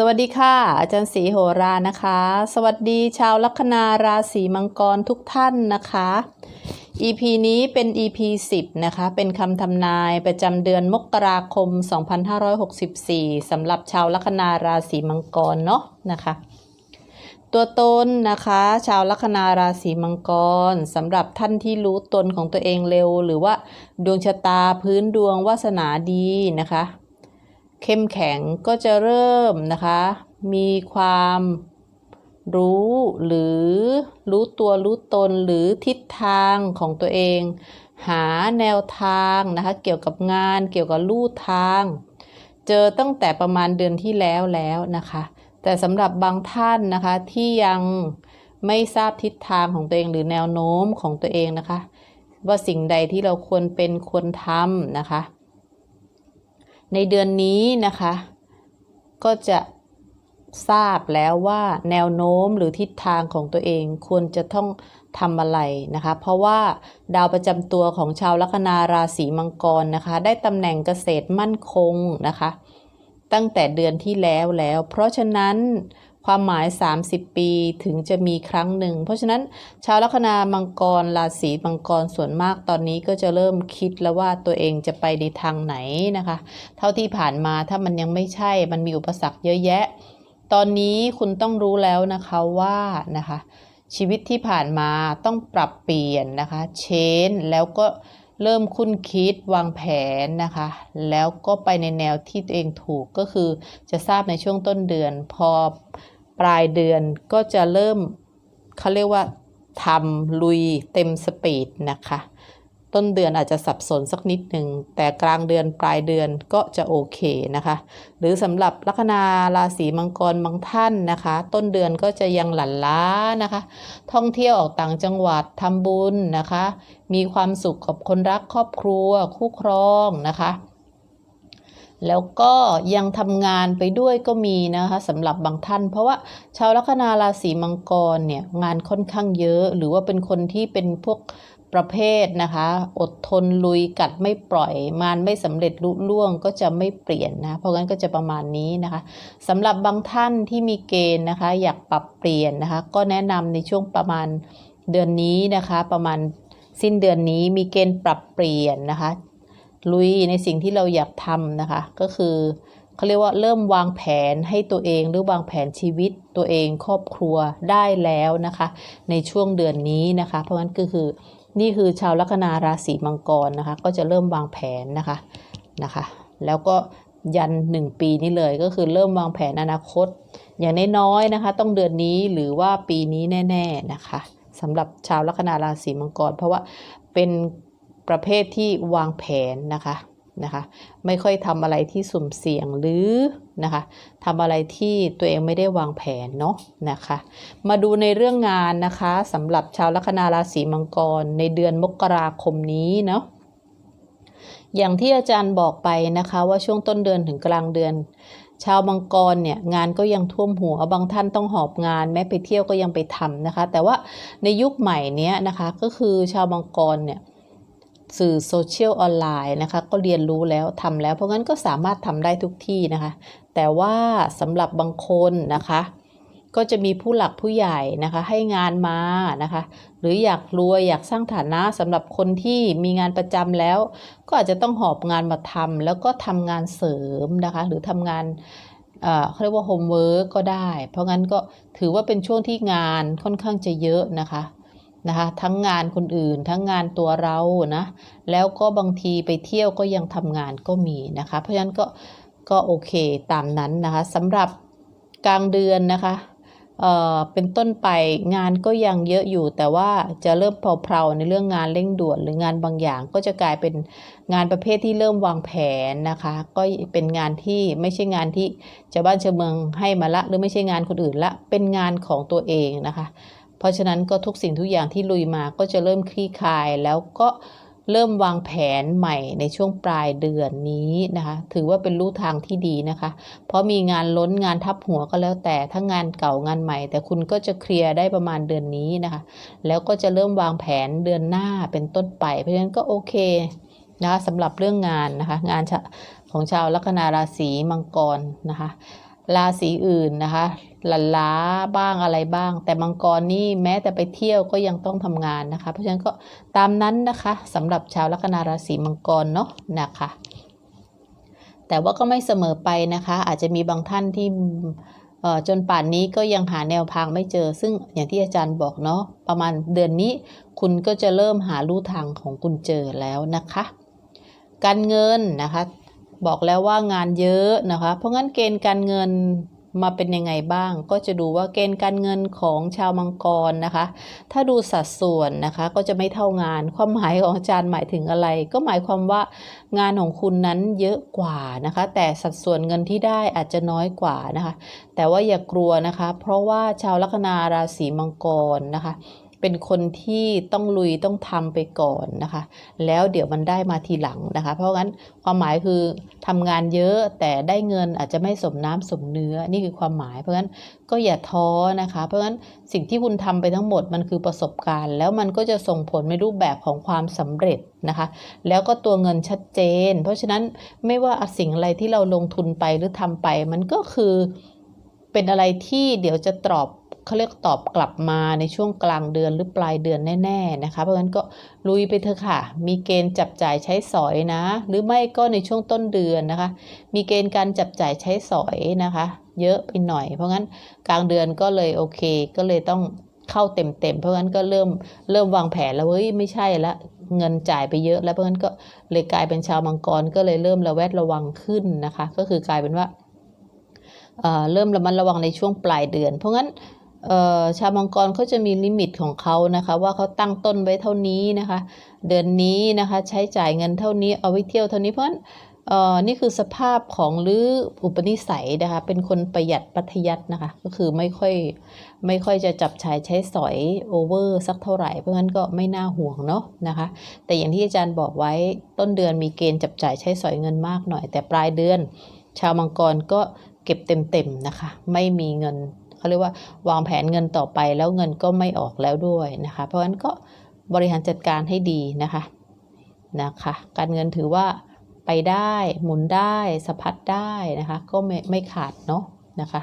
สวัสดีค่ะ อาจารย์ศรีโหรานะคะ สวัสดีชาวลัคนาราศีมังกรทุกท่านนะคะ EP นี้เป็น EP 10 นะคะ เป็นคำทำนายประจำเดือนมกราคม 2564สำหรับชาวลัคนาราศีมังกรเนาะนะคะ ตัวตนนะคะ ชาวลัคนาราศีมังกรสำหรับท่านที่รู้ตนของตัวเองเร็ว หรือว่าดวงชะตาพื้นดวงวาสนาดีนะคะ เข้มแข็งก็จะเริ่มนะคะ มีความรู้หรือรู้ตัวรู้ตนหรือทิศทางของตัวเอง หาแนวทางนะคะ เกี่ยวกับงานเกี่ยวกับลู่ทาง เจอตั้งแต่ประมาณเดือนที่แล้วแล้วนะคะ แต่สำหรับบางท่านนะคะที่ยังไม่ทราบทิศทางของตัวเองหรือแนวโน้มของตัวเองนะคะ ว่าสิ่งใดที่เราควรเป็นควรทำนะคะ ในเดือนนี้นะคะ ก็จะทราบแล้วว่าแนวโน้มหรือทิศทางของตัวเองควรจะต้องทำอะไรนะคะ เพราะว่าดาวประจำตัวของชาวลัคนาราศีมังกรนะคะ ได้ตำแหน่งเกษตรมั่นคงนะคะ ตั้งแต่เดือนที่แล้วแล้ว เพราะฉะนั้น ความหมาย 30 ปีถึงจะมีครั้งหนึ่ง เพราะฉะนั้นชาวลัคนามังกรราศีมังกรส่วนมากตอนนี้ก็จะเริ่มคิดแล้วว่าตัวเองจะไปในทางไหนนะคะ เท่าที่ผ่านมาถ้ามันยังไม่ใช่มันมีอุปสรรคเยอะแยะ ตอนนี้คุณต้องรู้แล้วนะคะว่านะคะชีวิตที่ผ่านมาต้องปรับเปลี่ยนนะคะเชนแล้วก็ เริ่มคุ้นคิดวางแผนนะคะ แล้วก็ไปในแนวที่ตัวเองถูกก็คือจะทราบในช่วงต้นเดือน พอปลายเดือนก็จะเริ่มเขาเรียกว่าทำลุยเต็มสปีดนะคะ ต้นเดือนอาจจะสับสนสักนิดหนึ่งแต่กลางเดือนปลายเดือนก็จะโอเคนะคะ หรือสำหรับลัคนาราศีมังกรบางท่านนะคะ ต้นเดือนก็จะยังหลั่นล้านะคะ ท่องเที่ยวออกต่างจังหวัดทำบุญนะคะ มีความสุขกับคนรักครอบครัวคู่ครองนะคะแล้วก็ยังทำงานไปด้วยก็มีนะคะสำหรับบางท่าน เพราะว่าชาวลัคนาราศีมังกรเนี่ยงานค่อนข้างเยอะ หรือว่าเป็นคนที่เป็นพวก ประเภทนะคะ อดทนลุยกัดไม่ปล่อยงานไม่สำเร็จลุล่วงก็จะไม่เปลี่ยนนะ เพราะงั้นก็จะประมาณนี้นะคะสำหรับบางท่านที่มีเกณฑ์นะคะ อยากปรับเปลี่ยนนะคะ ก็แนะนำในช่วงประมาณเดือนนี้นะคะ ประมาณสิ้นเดือนนี้มีเกณฑ์ปรับเปลี่ยนนะคะ ลุยในสิ่งที่เราอยากทำนะคะ ก็คือ เขาเรียกว่าเริ่มวางแผนให้ตัวเองหรือวางแผนชีวิตตัวเองครอบครัวได้แล้วนะคะ ในช่วงเดือนนี้นะคะ เพราะงั้นก็คือนี่คือชาวลัคนาราศีมังกรนะคะ ก็จะเริ่มวางแผนนะคะนะคะ แล้วก็ยันหนึ่งปีนี้เลยก็คือเริ่มวางแผนอนาคต อย่างน้อยๆนะคะ ต้องเดือนนี้หรือว่าปีนี้แน่ ๆนะคะสำหรับชาวลัคนาราศีมังกร เพราะว่าเป็นประเภทที่วางแผนนะคะ นะคะไม่ค่อยทำอะไรที่สุ่มเสี่ยงหรือนะคะทำอะไรที่ตัวเองไม่ได้วางแผนเนาะนะคะ มาดูในเรื่องงานนะคะสำหรับชาวลัคนาราศีมังกรในเดือนมกราคมนี้เนาะอย่างที่อาจารย์บอกไปนะคะว่าช่วงต้นเดือนถึงกลางเดือน ชาวมังกรเนี่ยงานก็ยังท่วมหัวบางท่านต้องหอบงาน แม้ไปเที่ยวก็ยังไปทำนะคะ แต่ว่าในยุคใหม่เนี้ยนะคะก็คือชาวมังกรเนี่ย สื่อโซเชียลออนไลน์นะคะก็เรียนรู้แล้วทำแล้ว เพราะงั้นก็สามารถทำได้ทุกที่นะคะ แต่ว่าสำหรับบางคนนะคะ ก็จะมีผู้หลักผู้ใหญ่นะคะ ให้งานมานะคะ หรืออยากรวยอยากสร้างฐานะสำหรับคนที่มีงานประจำแล้ว ก็อาจจะต้องหอบงานมาทำแล้วก็ทำงานเสริมนะคะ หรือทำงานเขาเรียกว่าโฮมเวิร์กก็ได้ เพราะงั้นก็ถือว่าเป็นช่วงที่งานค่อนข้างจะเยอะนะคะ นะคะทั้งงานคนอื่นทั้งงานตัวเรานะแล้วก็บางทีไปเที่ยวก็ยังทำงานก็มีนะคะเพราะฉะนั้นก็ก็โอเคตามนั้นนะคะสำหรับกลางเดือนนะคะเอ่อเป็นต้นไปงานก็ยังเยอะอยู่ แต่ว่าจะเริ่มเพลาๆในเรื่องงานเร่งด่วนหรืองานบางอย่างก็จะกลายเป็นงานประเภทที่เริ่มวางแผนนะคะ ก็เป็นงานที่ไม่ใช่งานที่ชาวบ้านชาวเมืองให้มาละ หรือไม่ใช่งานคนอื่นละเป็นงานของตัวเองนะคะ เพราะฉะนั้นก็ทุกสิ่งทุกอย่างที่ลุยมาก็จะเริ่มคลี่คลาย แล้วก็เริ่มวางแผนใหม่ในช่วงปลายเดือนนี้นะคะ ถือว่าเป็นลู่ทางที่ดีนะคะ เพราะมีงานล้นงานทับหัวก็แล้วแต่ทั้งงานเก่างานใหม่ แต่คุณก็จะเคลียร์ได้ประมาณเดือนนี้นะคะ แล้วก็จะเริ่มวางแผนเดือนหน้าเป็นต้นไป เพราะฉะนั้นก็โอเคนะคะสำหรับเรื่องงานนะคะ งานของชาวลัคนาราศีมังกรนะคะ ราศีอื่นนะคะหลันล้าบ้างอะไรบ้าง แต่มังกรนี่แม้แต่ไปเที่ยวก็ยังต้องทำงานนะคะ เพราะฉะนั้นก็ตามนั้นนะคะสำหรับชาวลัคนาราศีมังกรเนาะนะคะ แต่ว่าก็ไม่เสมอไปนะคะ อาจจะมีบางท่านที่เอ่อจนป่านนี้ก็ยังหาแนวทางไม่เจอ ซึ่งอย่างที่อาจารย์บอกเนาะประมาณเดือนนี้ คุณก็จะเริ่มหาลู่ทางของคุณเจอแล้วนะคะ การเงินนะคะ บอกแล้วว่างานเยอะนะคะ เพราะงั้นเกณฑ์การเงินมาเป็นยังไงบ้าง ก็จะดูว่าเกณฑ์การเงินของชาวมังกรนะคะ ถ้าดูสัดส่วนนะคะ ก็จะไม่เท่างาน ความหมายของอาจารย์หมายถึงอะไร ก็หมายความว่างานของคุณนั้นเยอะกว่านะคะ แต่สัดส่วนเงินที่ได้อาจจะน้อยกว่านะคะ แต่ว่าอย่ากลัวนะคะ เพราะว่าชาวลัคนาราศีมังกรนะคะ เป็นคนที่ต้องลุยต้องทำไปก่อนนะคะ แล้วเดี๋ยวมันได้มาทีหลังนะคะ เพราะงั้นความหมายคือทำงานเยอะแต่ได้เงินอาจจะไม่สมน้ำสมเนื้อนี่คือความหมาย เพราะงั้นก็อย่าท้อนะคะ เพราะงั้นสิ่งที่คุณทำไปทั้งหมดมันคือประสบการณ์ แล้วมันก็จะส่งผลในรูปแบบของความสำเร็จนะคะ แล้วก็ตัวเงินชัดเจน เพราะฉะนั้นไม่ว่าสิ่งอะไรที่เราลงทุนไปหรือทำไปมันก็คือเป็นอะไรที่เดี๋ยวจะตอบ เขาเรียกตอบกลับมาในช่วงกลางเดือนหรือปลายเดือนแน่ๆนะคะเพราะฉะนั้นก็ลุยไปเถอะค่ะ มีเกณฑ์จับจ่ายใช้สอยนะ หรือไม่ก็ในช่วงต้นเดือนนะคะ มีเกณฑ์การจับจ่ายใช้สอยนะคะ เยอะไปหน่อย เพราะงั้นกลางเดือนก็เลยโอเค ก็เลยต้องเข้าเต็มๆเพราะงั้นก็เริ่มเริ่มวางแผนแล้วเฮ้ยไม่ใช่ละเงินจ่ายไปเยอะ แล้วเพราะงั้นก็เลยกลายเป็นชาวมังกรก็เลยเริ่มระแวดระวังขึ้นนะคะ ก็คือกลายเป็นว่าเเริ่มระมัดระวังในช่วงปลายเดือน เพราะงั้น ชาวมังกรเขาจะมีลิมิตของเขานะคะ ว่าเขาตั้งต้นไว้เท่านี้นะคะ เดือนนี้นะคะใช้จ่ายเงินเท่านี้เอาไว้เที่ยวเท่านี้เพราะฉะนั้นนี่คือสภาพของหรืออุปนิสัยนะคะ เป็นคนประหยัดปัทยัดนะคะ ก็คือไม่ค่อยไม่ค่อยจะจับจ่ายใช้สอยโอเวอร์สักเท่าไหร่ เพราะงั้นก็ไม่น่าห่วงเนาะนะคะ แต่อย่างที่อาจารย์บอกไว้ต้นเดือนมีเกณฑ์จับจ่ายใช้สอยเงินมากหน่อย แต่ปลายเดือน ชาวมังกรก็เก็บเต็มๆนะคะ ไม่มีเงิน เขาเรียกว่าวางแผนเงินต่อไปแล้วเงินก็ไม่ออกแล้วด้วยนะคะ เพราะฉะนั้นก็บริหารจัดการให้ดีนะคะนะคะ การเงินถือว่าไปได้หมุนได้สะพัดได้นะคะ ก็ไม่ไม่ขาดเนาะนะคะ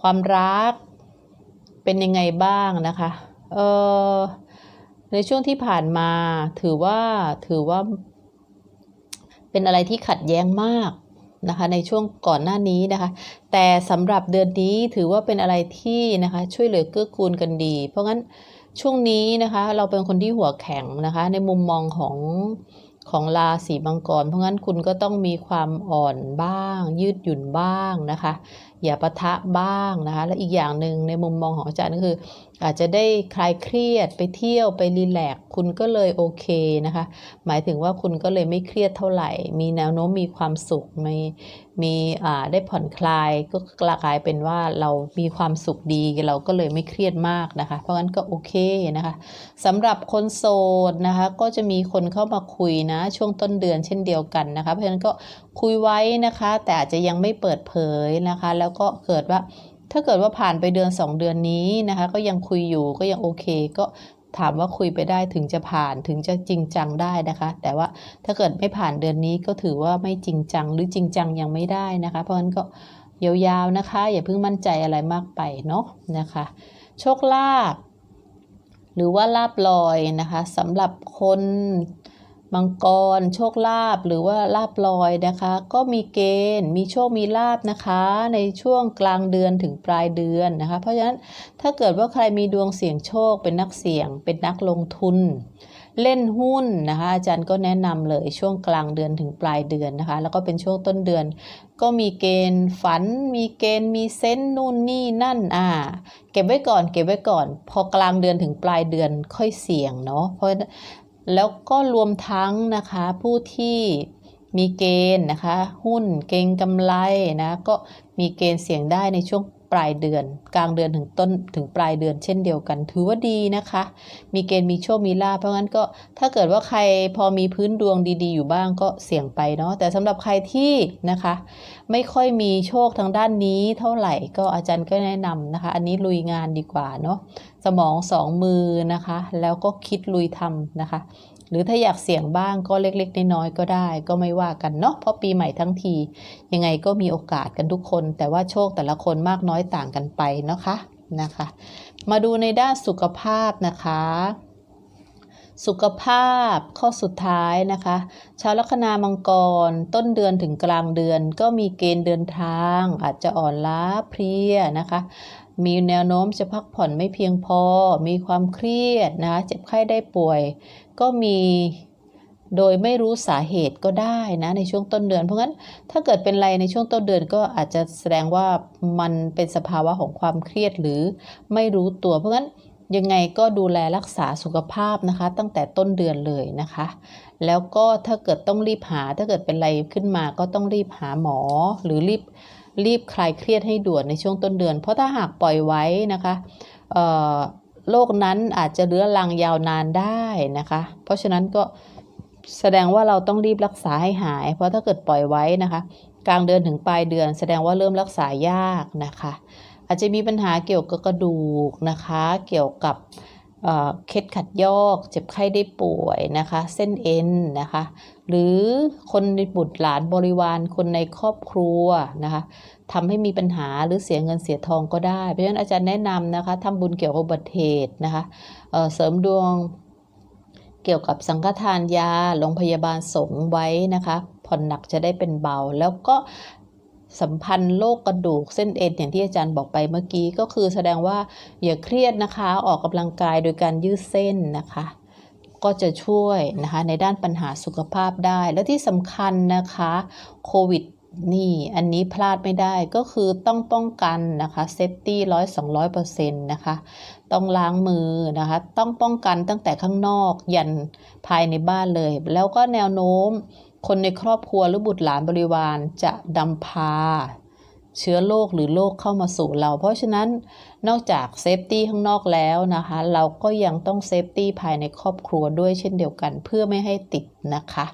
ความรักเป็นยังไงบ้างนะคะเออในช่วงที่ผ่านมาถือว่าถือว่า เป็นอะไรที่ขัดแย้งมาก นะคะในช่วงก่อนหน้านี้นะคะ แต่สำหรับเดือนนี้ถือว่าเป็นอะไรที่นะคะช่วยเหลือเกื้อกูลกันดี เพราะงั้นช่วงนี้นะคะเราเป็นคนที่หัวแข็งนะคะในมุมมองของของราศีมังกร เพราะงั้นคุณก็ต้องมีความอ่อนบ้าง ยืดหยุ่นบ้างนะคะ อย่าปะทะบ้างนะคะและอีกอย่างหนึ่งในมุมมองของอาจารย์ก็คือ อาจจะได้คลายเครียดไปเที่ยวไปรีแลกคุณก็เลยโอเคนะคะ หมายถึงว่าคุณก็เลยไม่เครียดเท่าไหร่ มีแนวโน้มมีความสุขมีมีอ่าได้ผ่อนคลายก็กลายเป็นว่าเรามีความสุขดีเราก็เลยไม่เครียดมากนะคะ เพราะงั้นก็โอเคนะคะสำหรับคนโสดนะคะก็จะมีคนเข้ามาคุยนะช่วงต้นเดือนเช่นเดียวกันนะคะ เพราะฉะนั้นก็ คุยไว้นะคะ แต่อาจจะยังไม่เปิดเผยนะคะ แล้วก็เกิดว่าถ้าเกิดว่าผ่านไปเดือน 2 เดือนนี้นะคะ ก็ยังคุยอยู่ก็ยังโอเค ก็ถามว่าคุยไปได้ถึงจะผ่านถึงจะจริงจังได้นะคะ แต่ว่าถ้าเกิดไม่ผ่านเดือนนี้ก็ถือว่าไม่จริงจังหรือจริงจังยังไม่ได้นะคะ เพราะฉะนั้นก็ยาวๆนะคะ อย่าเพิ่งมั่นใจอะไรมากไปเนาะนะคะ โชคลาภหรือว่าลาบลอยนะคะสำหรับคน มังกร โชคลาภหรือว่าลาบลอยนะคะ ก็มีเกณฑ์มีโชคมีลาบนะคะ ในช่วงกลางเดือนถึงปลายเดือนนะคะ เพราะฉะนั้นถ้าเกิดว่าใครมีดวงเสี่ยงโชคเป็นนักเสี่ยง เป็นนักลงทุน เล่นหุ้นนะคะ อาจารย์ก็แนะนำเลยช่วงกลางเดือนถึงปลายเดือนนะคะ แล้วก็เป็นช่วงต้นเดือน ก็มีเกณฑ์ฝัน มีเกณฑ์มีเซนต์นู่นนี่นั่นอ่าเก็บไว้ก่อนเก็บไว้ก่อน พอกลางเดือนถึงปลายเดือนค่อยเสี่ยงเนาะเพราะ แล้วก็รวมทั้งนะคะผู้ที่มีเกณฑ์นะคะ หุ้นเกณฑ์กำไรนะก็มีเกณฑ์เสี่ยงได้ในช่วง ปลายเดือน กลางเดือนถึงต้นถึงปลายเดือนเช่นเดียวกัน ถือว่าดีนะคะ มีเกณฑ์มีโชคมีลาภเพราะงั้นก็ถ้าเกิดว่าใครพอมีพื้นดวงดีๆ อยู่บ้างก็เสี่ยงไปเนาะแต่สำหรับใครที่นะคะ ไม่ค่อยมีโชคทางด้านนี้เท่าไหร่ก็อาจารย์ก็แนะนำนะคะ อันนี้ลุยงานดีกว่าเนาะสมองสองมือนะคะ แล้วก็คิดลุยทำนะคะ หรือถ้าอยากเสี่ยงบ้างก็เล็กๆน้อยๆก็ได้ ก็ไม่ว่ากันเนาะเพราะปีใหม่ทั้งที ยังไงก็มีโอกาสกันทุกคน แต่ว่าโชคแต่ละคนมากน้อยต่างกันไปเนาะคะนะคะ มาดูในด้านสุขภาพนะคะ สุขภาพข้อสุดท้ายนะคะชาวลัคนามังกร ต้นเดือนถึงกลางเดือน ก็มีเกณฑ์เดินทาง อาจจะอ่อนล้าเพลียนะคะ มีแนวโน้มจะพักผ่อนไม่เพียงพอ มีความเครียดนะเจ็บไข้ได้ป่วย ก็มีโดยไม่รู้สาเหตุก็ได้นะในช่วงต้นเดือน เพราะงั้นถ้าเกิดเป็นอะไรในช่วงต้นเดือนก็อาจจะแสดงว่ามันเป็นสภาวะของความเครียดหรือไม่รู้ตัวเพราะงั้น ยังไงก็ดูแลรักษาสุขภาพนะคะ ตั้งแต่ต้นเดือนเลยนะคะ แล้วก็ถ้าเกิดต้องรีบหา ถ้าเกิดเป็นอะไรขึ้นมาก็ต้องรีบหาหมอ หรือรีบรีบคลายเครียดให้ด่วนในช่วงต้นเดือน เพราะถ้าหากปล่อยไว้นะคะเอ่อโรคนั้นอาจจะเรื้อรังยาวนานได้นะคะ เพราะฉะนั้นก็แสดงว่าเราต้องรีบรักษาให้หาย เพราะถ้าเกิดปล่อยไว้นะคะ กลางเดือนถึงปลายเดือน แสดงว่าเริ่มรักษายากนะคะ อาจจะมีปัญหาเกี่ยวกับกระดูกนะคะ เกี่ยวกับเคล็ดขัดยอก เจ็บไข้ได้ป่วยนะคะ เส้นเอ็นนะคะ หรือคนในบุตรหลานบริวารคนในครอบครัวนะคะทำให้มีปัญหาหรือเสียเงินเสียทองก็ได้ เพราะฉะนั้นอาจารย์แนะนำนะคะทำบุญเกี่ยวกับอุบัติเหตุนะคะเเสริมดวงเกี่ยวกับสังฆทานยาโรงพยาบาลสงไว้นะคะผ่อนหนักจะได้เป็นเบา แล้วก็ สัมพันธ์โรคกระดูกเส้นเอ็นอย่างที่อาจารย์บอกไปเมื่อกี้ก็คือแสดงว่าอย่าเครียดนะคะ ออกกำลังกายโดยการยืดเส้นนะคะ ก็จะช่วยนะคะในด้านปัญหาสุขภาพได้ และที่สำคัญนะคะโควิดนี่อันนี้พลาดไม่ได้ก็คือต้องป้องกันนะคะเซฟตี้ร้อยสองร้อยเปอร์เซ็นต์นะคะต้องล้างมือนะคะ ต้องป้องกันตั้งแต่ข้างนอกยันภายในบ้านเลย แล้วก็แนวโน้ม คนในครอบครัวหรือบุตรหลานบริวารจะนำพา เชื้อโรคหรือโรคเข้ามาสู่เรา เพราะฉะนั้นนอกจากเซฟตี้ข้างนอกแล้วนะคะ เราก็ยังต้องเซฟตี้ภายในครอบครัวด้วยเช่นเดียวกัน เพื่อไม่ให้ติดนะคะ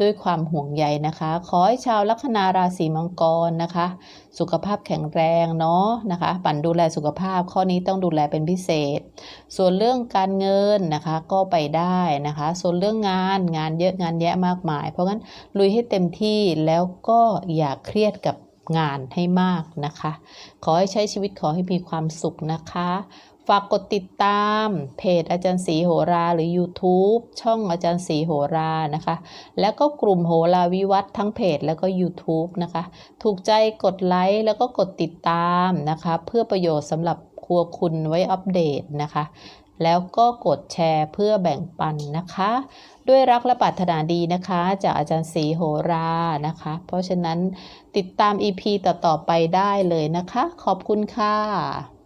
ด้วยความห่วงใยนะคะ ขอให้ชาวลัคนาราศีมังกรนะคะ สุขภาพแข็งแรงเนาะนะคะปั่นดูแลสุขภาพข้อนี้ต้องดูแลเป็นพิเศษ ส่วนเรื่องการเงินนะคะก็ไปได้นะคะ ส่วนเรื่องงานงานเยอะงานแยะมากมาย เพราะงั้นลุยให้เต็มที่แล้วก็อย่าเครียดกับงานให้มากนะคะ ขอให้ใช้ชีวิตขอให้มีความสุขนะคะ ฝากกดติดตามเพจอาจารย์ศรีโหราหรือ YouTube ช่องอาจารย์ศรีโหรานะคะ แล้วก็กลุ่มโหราวิวัฒน์ทั้งเพจแล้วก็ YouTube นะคะ ถูกใจกดไลค์แล้วก็กดติดตามนะคะ เพื่อประโยชน์สำหรับครัวคุณไว้อัปเดตนะคะ แล้วก็กดแชร์เพื่อแบ่งปันนะคะ ด้วยรักและปรารถนาดีนะคะ จากอาจารย์ศรีโหรานะคะ เพราะฉะนั้นติดตาม EP ต่อๆไปได้เลยนะคะ ขอบคุณค่ะ